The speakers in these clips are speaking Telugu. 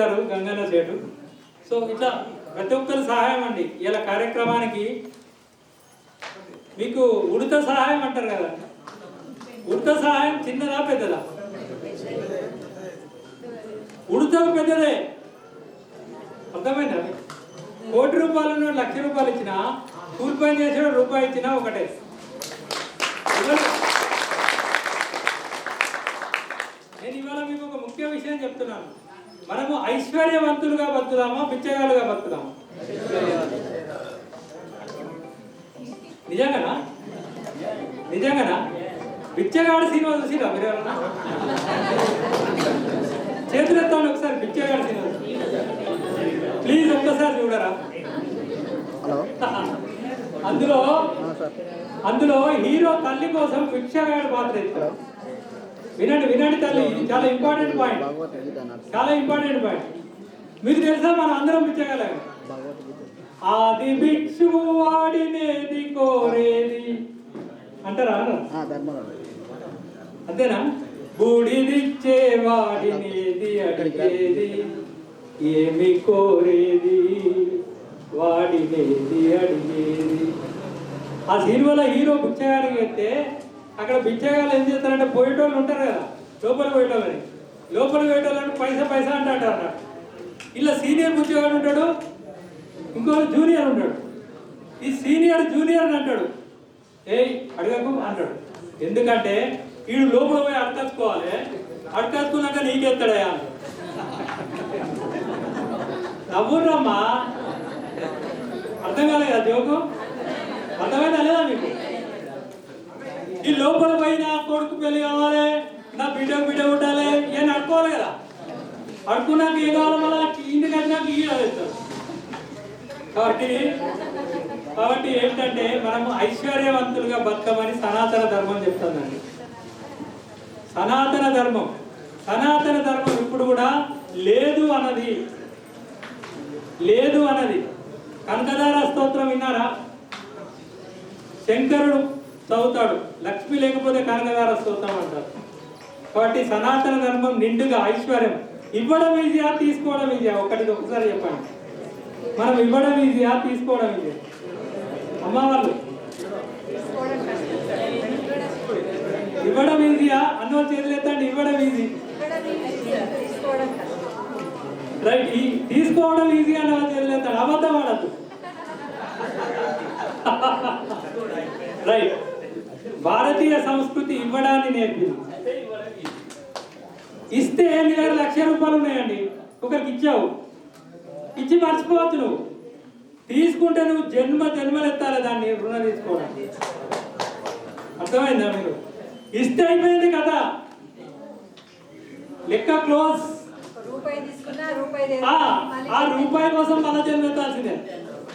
గారు గంగన్న సేటు సో ఇట్లా ప్రతి ఒక్కరి సహాయం అండి. ఇలా కార్యక్రమానికి మీకు ఉడత సహాయం అంటారు కదా? ఉడత సహాయం చిన్నదా పెద్దదా? ఉడత పెద్దదే. అర్థమైందా? కోటి రూపాయలను లక్ష రూపాయలు ఇచ్చినా కూలి పని చేసిన రూపాయి ఇచ్చినా ఒకటే. నేను ఇవాళ మీకు ఒక ముఖ్య విషయం చెప్తున్నాను. మనము ఐశ్వర్యవంతులుగా బతుకుదామా బిచ్చగాలుగా బతుకుదామా? నిజంగానా? నిజంగానా? బిచ్చగాడు సినిమా చూసిరా మీరు ఎవరన్నా? చేతులెత్తాను ఒకసారి బిచ్చగాడు సినిమా ప్లీజ్ ఒక్కసారి చూడరా? అందులో అందులో హీరో తల్లి కోసం భిక్షగాడు పాత్ర ఇస్తారు వినండి వినండి తల్లి ఇది చాలా ఇంపార్టెంట్ పాయింట్ చాలా ఇంపార్టెంట్ పాయింట్ మీకు తెలుసా మనం అందరం భగవద్గీత ఆది భిక్షు వాడినేది కోరేది. అంటారా? అంతేనా? బూడిదిచ్చే వాడినేది అడిగేది. ఏమి కోరేది? వాడినేది అడిగేది. ఆ సినిమాలో హీరో బిచ్చగాడికి వెళ్తే అక్కడ బిచ్చగాళ్ళు ఏం చేస్తారంటే పోయేటోళ్ళు ఉంటారు కదా లోపల పోయేటోళ్ళని. లోపల పోయేటోళ్ళని పైసా పైసా అంటే అంటారు ఇలా సీనియర్ బిచ్చగాడు ఉంటాడు ఇంకో జూనియర్ ఉంటాడు. ఈ సీనియర్ జూనియర్ అని అంటాడు. ఏయ్ అడగకు అంటాడు. ఎందుకంటే వీడు లోపల పోయి అడకచ్చుకోవాలి. అడకచ్చుకున్నాక నీకెత్తాడయా? నవ్వుర్రమ్మా. అర్థం కాలేదు జోకు? అర్థమైందా లేదా మీకు? ఈ లోపల పోయిన కొడుకు పెళ్ళి కావాలి. నా బిడ్డ బిడ్డ ఉండాలి. అని అడుకోవాలి కదా? అడుకున్నాక ఏం కావాలి మళ్ళీ? ఇంటికి వచ్చినాక ఈ వేస్తారు కాబట్టి కాబట్టి ఏంటంటే మనము ఐశ్వర్యవంతులుగా బతకమని సనాతన ధర్మం చెప్తుందండి. సనాతన ధర్మం. సనాతన ధర్మం ఇప్పుడు కూడా లేదు అన్నది. లేదు అన్నది. కనకదార స్తోత్రం విన్నారా? శంకరుడు చదువుతాడు. లక్ష్మి లేకపోతే కనకదార స్తోత్రం అంటారు. కాబట్టి సనాతన ధర్మం నిండుగా ఐశ్వర్యం. ఇవ్వడం ఈజీయా? తీసుకోవడం ఈజీయా? ఒకటి ఒకసారి చెప్పండి. మనం ఇవ్వడం ఈజీయా? తీసుకోవడం ఈజీ అమ్మ వాళ్ళు ఇవ్వడం ఈజీయా? అన్నో చేతులు ఎత్తండి. ఇవ్వడం ఈజీ. రైట్. ఈ తీసుకోవడం ఈజీ అన్న చేతులు ఎత్తండి అబద్ధం ఆడద్దు రైట్ భారతీయ సంస్కృతి ఇవ్వడాన్ని నేర్పింది. ఇస్తే నీ దగ్గర లక్ష రూపాయలు ఉన్నాయండి. ఒకరికి ఇచ్చావు. ఇచ్చి మర్చిపోవచ్చు నువ్వు. తీసుకుంటే నువ్వు జన్మ జన్మలు ఎత్తాలి దాన్ని రుణం తీసుకోవడానికి. అర్థమైందా మీరు ఇస్తే అయిపోయింది కదా. లెక్క క్లోజ్. ఆ రూపాయి కోసం మన జన్మ ఎత్తాల్సిందే.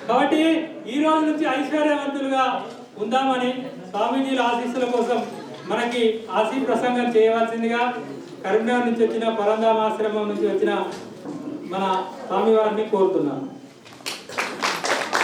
కాబట్టి ఈ రోజు నుంచి ఐశ్వర్యవంతులుగా ఉందామని స్వామీజీల ఆశీస్సుల కోసం మనకి ఆశీ ప్రసంగం చేయవలసిందిగా కరీంనగర్ నుంచి వచ్చిన పరంధామాశ్రమం నుంచి వచ్చిన మన స్వామివారిని కోరుతున్నాను.